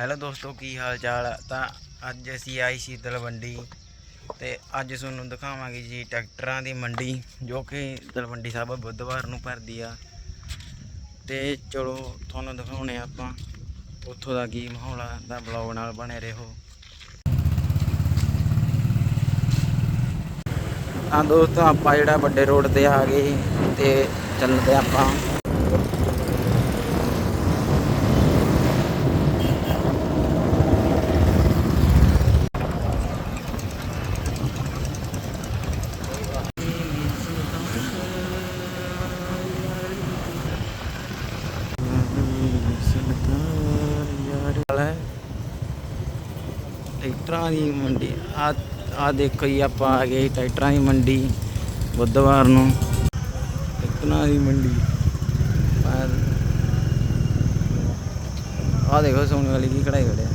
Hello ਦੋਸਤੋ, ਕੀ ਹਾਲ ਚਾਲ ਆ? ਤਾਂ ਅੱਜ ਅਸੀਂ ਆਈ ਸੀ ਤਲਵੰਡੀ ਤੇ ਅੱਜ ਤੁਹਾਨੂੰ ਦਿਖਾਵਾਂਗੇ ਜੀ ਟਰੈਕਟਰਾਂ ਦੀ ਮੰਡੀ, ਜੋ ਕਿ ਤਲਵੰਡੀ ਸਾਹਿਬ ਬੁੱਧਵਾਰ ਨੂੰ ਭਰਦੀ ਆ ਤੇ ਚਲੋ, ਤੁਹਾਨੂੰ ਦਿਖਾਉਣੇ ਆਪਾਂ ਉੱਥੋਂ ਦਾ ਕੀ ਮਾਹੌਲ ਆ ਤਾਂ ਬਲੌਗ ਨਾਲ ਬਣੇ ਰਹੋ ਤਾਂ ਦੋਸਤੋ, ਆਪਾਂ ਜਿਹੜਾ ਵੱਡੇ ਰੋਡ ਤੇ ਆ ਗਏ ਤੇ ਚੱਲਦੇ ਆਪਾਂ ਟਰੈਕਟਰਾਂ ਦੀ ਮੰਡੀ ਆ ਆ ਦੇਖੋ ਜੀ, ਆਪਾਂ ਆ ਗਏ ਟਰੈਕਟਰਾਂ ਦੀ ਮੰਡੀ, ਬੁੱਧਵਾਰ ਨੂੰ। ਟਰੈਕਟਰਾਂ ਦੀ ਮੰਡੀ। ਆ ਦੇਖੋ, ਸੋਨੇ ਵਾਲੀ ਕੀ ਕਢਾਈ ਖੜਿਆ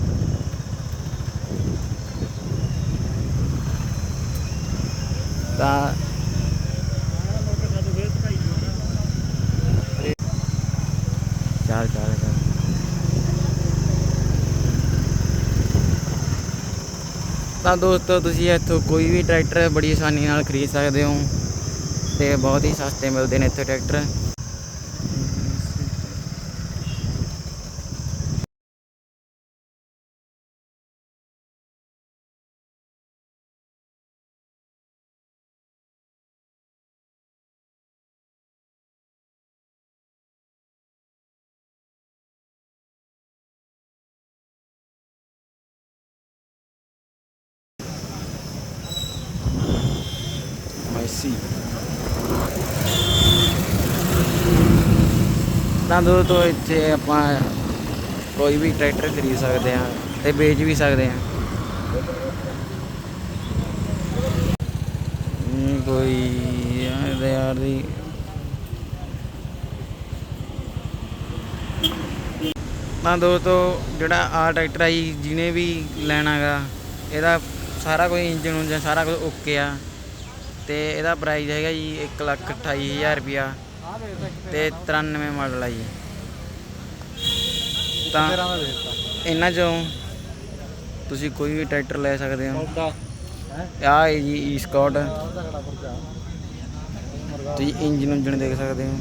ਤਾਂ ਚਾਰ ਚਾਰ ਚਾਰ ਤਾਂ ਦੋਸਤੋ, ਤੁਸੀਂ ਇੱਥੋਂ ਕੋਈ ਵੀ ਟਰੈਕਟਰ ਬੜੀ ਆਸਾਨੀ ਨਾਲ ਖਰੀਦ ਸਕਦੇ ਹੋ ਤੇ ਬਹੁਤ ਹੀ ਸਸਤੇ ਮਿਲਦੇ ਨੇ ਇੱਥੇ ਟਰੈਕਟਰ। ਮੈਸੀ ਤਾਂ ਦੋਸਤੋ ਇੱਥੇ ਆਪਾਂ ਕੋਈ ਵੀ ਟਰੈਕਟਰ ਖਰੀਦ ਸਕਦੇ ਹਾਂ ਤੇ ਵੇਚ ਵੀ ਸਕਦੇ ਹਾਂ। ਕੋਈ ਯਾਰ ਯਾਰ ਦੀ ਤਾਂ ਦੋਸਤੋ ਜਿਹੜਾ ਆ ਟਰੈਕਟਰ ਆ ਜੀ, ਜਿਹਨੇ ਵੀ ਲੈਣਾਗਾ, ਇਹਦਾ ਸਾਰਾ ਕੋਈ ਇੰਜਨ ਉਂਜਨ ਸਾਰਾ ਕੁਝ ਓਕੇ ਆ। ਤੇ ਇਹਦਾ ਪ੍ਰਾਈਸ ਹੈਗਾ ਜੀ 128000 ਰੁਪਿਆ ਤੇ 93 ਮਾਡਲ ਆ ਜੀ। ਤਾਂ ਇਹਨਾਂ ਚੋਂ ਤੁਸੀਂ ਕੋਈ ਵੀ ਟਰੈਕਟਰ ਲੈ ਸਕਦੇ ਹੋ। ਆ ਹੈ ਜੀ ਈ ਸਕਾਟ ਤੁਸੀਂ ਇੰਜਨ ਉਂਜਨ ਦੇਖ ਸਕਦੇ ਹੋ।